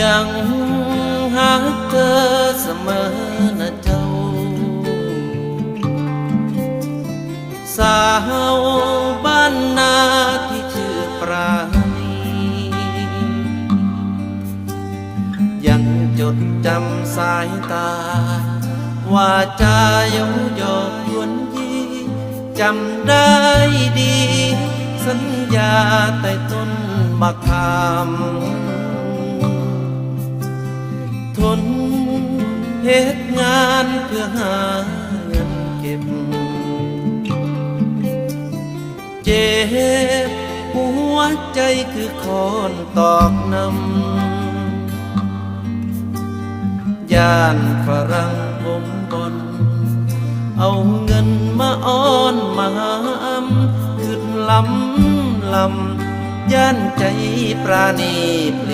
ยังหาเธอเสมอนะเจ้า สาวบ้านนาที่ชื่อปราณียังจดจำสายตา ว่าจายงยอกยวนยีจำได้ดี สัญญาใต้ต้นมะขาม ทนเหตุงานเพื่อหาเงินเก็บ เจ็บหัวใจคือคอนตอกนำย่านฝรั่งผมบน เอาเงินมาอ้อนมาหามขึ้นลำลำย่านใจปราณีเปลี่ย